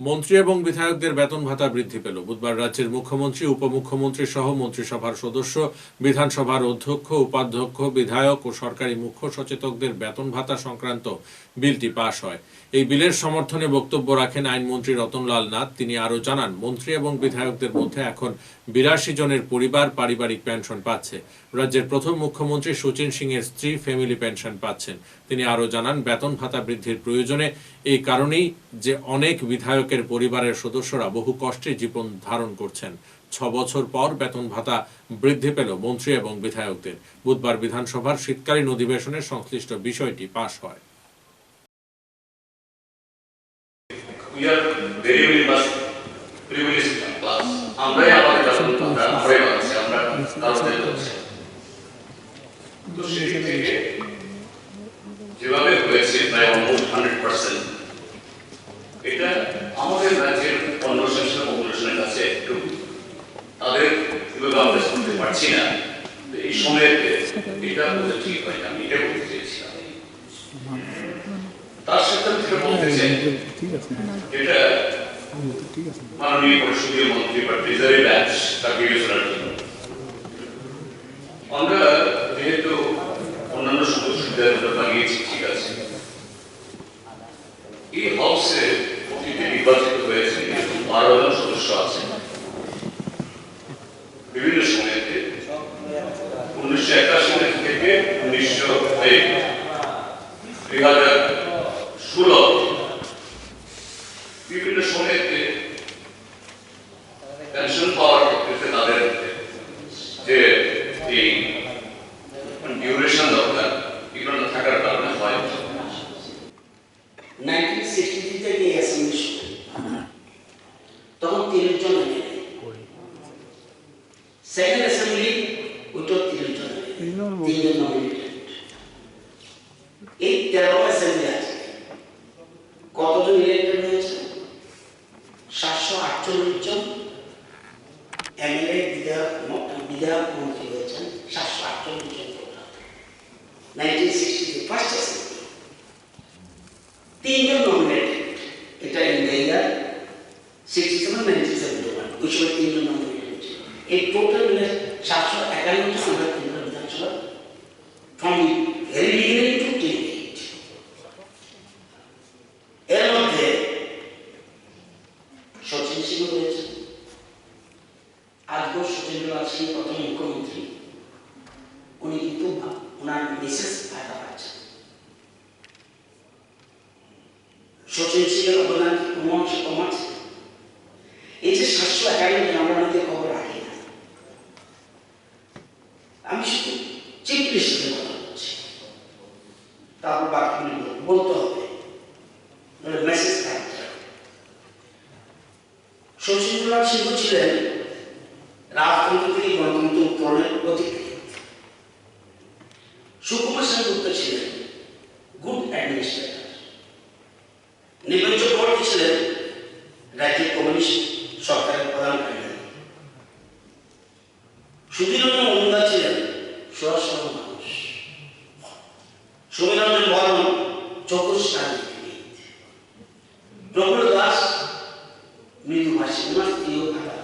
মন্ত্রী এবং বিধায়কদের বেতন ভাতা বৃদ্ধি পেল। বুধবার রাজ্যের মুখ্যমন্ত্রী, উপমুখ্যমন্ত্রী সহ মন্ত্রিসভার সদস্য, বিধানসভার অধ্যক্ষ, উপাধ্যক্ষ, বিধায়ক ও সরকারি মুখ্য সচেতকদের বেতন ভাতা সংক্রান্ত বিলটি পাশ হয়। এই বিলের সমর্থনে বক্তব্য রাখেন আইনমন্ত্রী রতনলাল নাথ। তিনি আরও জানান, মন্ত্রী এবং বিধায়কদের মধ্যে এখন বিরাশি জনের পরিবার পারিবারিক পেনশন পাচ্ছে। রাজ্যের প্রথম মুখ্যমন্ত্রী সুচিন সিং এর স্ত্রী ফ্যামিলি পেনশন পাচ্ছেন। তিনি আরও জানান, বেতন ভাতা বৃদ্ধির প্রয়োজনে এই কারণেই যে অনেক বিধায়কের পরিবারের সদস্যরা বহু কষ্টে জীবন ধারণ করছেন। ছ বছর পর বেতন ভাতা বৃদ্ধি পেল মন্ত্রী এবং বিধায়কদের। বুধবার বিধানসভার শীতকালীন অধিবেশনে সংশ্লিষ্ট বিষয়টি পাশ হয়। We are very very much privileged class. আমরা আমরা কারোদের তো সেই থেকে যেভাবে হয়েছে প্রায় অলমোস্ট হান্ড্রেড পার্সেন্ট এটা আমাদের রাজ্যের অন্য সেকশন পপুলেশনের কাছে একটু তাদের কীভাবে আমরা শুনতে পারছি না। এই সময়তে এটা বলতে ঠিক হয় আমি এটা বলতে চেয়েছিলাম। তার সাথে আমি যেটা বলতে চাই ঠিক আছে। এটা ঠিক আছে। মাননীয় পরিষদীয় মন্ত্রী বা ট্রেজারি ব্যাচ তার বিবেচনার জন্য। বানিয়েছি ঠিক আছে এই হাউসে অতীতে নির্বাচিত হয়েছে বারো জন সদস্য আছে বিভিন্ন সময়তে উনিশশো একাশি থেকে উনিশশো দুই হাজার ষোলো বিভিন্ন সময়তে পেনশন পাওয়ার ক্ষেত্রে তাদের যে এই ডিউরেশন দরকার এগুলো না থাকার কারণে হয় নাইনটিন সিক্সটি থ্রিতে এই অ্যাসেম্বলি শুরু তখন তিরিশ জন সেকেন্ড অ্যাসেম্বলি ওইটাও তিরিশ জন তিনজন নমিনেটেড এই তেরো অ্যাসেম্বলি আছে। কতজন ইলেক্টেড হয়েছে? সাতশো আটচল্লিশ জন এমএলএ বিধায়ক বিধায়ক মন্ত্রী হয়েছেন। সাতশো আটচল্লিশ জন নাইনটিন সিক্সটি ফার্স্ট অ্যাসেম্বলি তিনজন nominated 67 and 97 which were in the number unit. A total we have 751 under Kendra Vidhan Sabha from the very beginning to till date. এর মধ্যে শচীন সিং রয়েছে আজকেও সচিন্দ্রনাথ সিং প্রথম মুখ্যমন্ত্রী উনি কিন্তু ওনার বিশেষ ভাতা পাচ্ছেন শচীন সিংয়ের অবদান কোনো অংশ কমাচ্ছে এই যে সাতশো জন আমরা খবর রাখি না আমি শুধু চিফ মিনিস্টারের কথা বলছি তারপর বাকিগুলি বলতে হবে মেসেজ শচীন্দ্রনাথ সিংহ ছিলেন রাজতন্ত্র গণতন্ত্র উত্তরণের অধিকারী সুকুমার সেনগুপ্ত ছিলেন গুড অ্যাডমিনিস্ট্রেটর চক্রবর্তী ছিলেন রাজ্যের কমিউনিস্ট সুধীরঞ্জন মজুমদার ছিলেন সুভাষচন্দ্র মানুষ। সুমিরঞ্জন বর্মন চতুর্থ রাজনীতিবিদ দাস মৃদুভাষী ওনার প্রিয় ধারা